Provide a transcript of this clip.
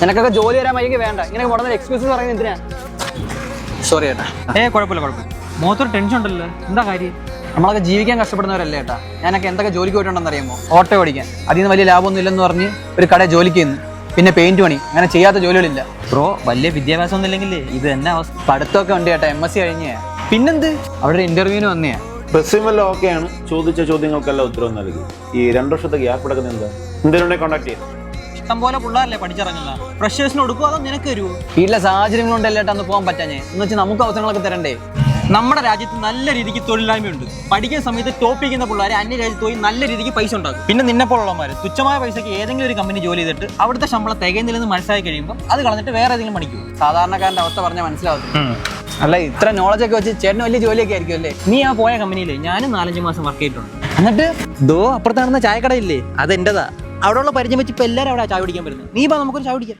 നിനക്കൊക്കെ ജോലി തരാൻ വൈകി വേണ്ട. ഇങ്ങനെ ഉടനെ എക്സ്ക്യൂസ് പറയുന്നത് എന്തിനാ? സോറി ഏട്ടാ. ഏ കുഴപ്പമില്ല കുഴപ്പമില്ല. മുഖത്തൊരു ടെൻഷൻ ഉണ്ടല്ലോ. എന്താ കാര്യം? നമ്മളൊക്കെ ജീവിക്കാൻ കഷ്ടപ്പെടുന്നവരല്ലേ ഏട്ടാ. ഞാനൊക്കെ എന്തൊക്കെ ജോലിക്ക് പോയിട്ടുണ്ടെന്ന് അറിയുമോ? ഓട്ടോ ഓടിക്കാൻ. അതിൽ നിന്ന് വലിയ ലാഭമൊന്നും ഇല്ലെന്ന് പറഞ്ഞ് ഒരു കട ജോലിക്ക് നിന്ന് പിന്നെ പെയിന്റ് പണി. അങ്ങനെ ചെയ്യാത്ത ജോലികളില്ല. ബ്രോ വലിയ വിദ്യാഭ്യാസം ഒന്നും ഇല്ലെങ്കിൽ ഇത് തന്നെ അവസ്ഥ. പഠിത്തമൊക്കെ ഉണ്ട് ചേട്ടാ എം എസ് സി കഴിഞ്ഞേ. പിന്നെന്ത്? അവിടെ ഒരു ഇന്റർവ്യൂവിന് വന്നേ റെസ്യൂമെല്ലാം ഓക്കെയാണ്? ചോദിച്ച ചോദ്യങ്ങൾക്കെല്ലാം ഉത്തരവ് നൽകി. ഈ രണ്ടു വർഷത്തെ ഗ്യാപ്പ് എടുക്കുന്നത് എന്താ എന്തിനുണ്ടെ കോൺടാക്ട് ചെയ്യാം ഇഷ്ടം പോലെ പിള്ളേരല്ലേ പഠിച്ചിറങ്ങുന്നത്? ഫ്രഷേഴ്സിന് കൊടുക്കുക അതോ നിനക്ക് തരുമോ വീട്ടിലെ സാഹചര്യം കൊണ്ടല്ലേ ഏട്ടാ അന്ന് പോകാൻ പറ്റാഞ്ഞേ? എന്ന് വെച്ചാൽ നമുക്ക് അവസരങ്ങളൊക്കെ തരണ്ടേ? നമ്മുടെ രാജ്യത്ത് നല്ല രീതിക്ക് തൊഴിലില്ലായ്മയുണ്ട്. പഠിക്കുന്ന സമയത്ത് ടോപ്പ് ചെയ്യുന്ന പിള്ളേരെ അന്യ രാജ്യത്ത് പോയി നല്ല രീതിക്ക് പൈസ ഉണ്ടാക്കും. പിന്നെ നിന്നെ പോലുള്ളമാര് തുച്ഛമായ പൈസയ്ക്ക് ഏതെങ്കിലും ഒരു കമ്പനി ജോലി ചെയ്തിട്ട് അവിടുത്തെ ശമ്പളം തികയുന്നില്ലെന്ന് മനസ്സിലാക്കി കഴിയുമ്പോൾ അത് കളഞ്ഞിട്ട് വേറെ ഏതെങ്കിലും പണിക്കും സാധാരണക്കാരന്റെ അവസ്ഥ പറഞ്ഞാൽ മനസ്സിലാവും അല്ല ഇത്ര നോളജ് ഒക്കെ വെച്ച് ചേട്ടന് വലിയ ജോലിയൊക്കെ ആയിരിക്കും അല്ലേ? നീ ആ പോയ കമ്പനിയിലെ ഞാനും നാലഞ്ച് മാസം വർക്ക് ചെയ്തിട്ടുണ്ട്. എന്നിട്ട് ദോ അപ്പുറത്താണെന്ന ചായക്കടയില്ലേ? അത് എന്റേതാ അവിടെയുള്ള പരിചയം വെച്ച് ഇപ്പൊ എല്ലാവരും അവിടെ ചായ കുടിക്കാൻ വരുന്നത്. നീ വാ നമുക്കൊരു ചായ കുടിക്കാം.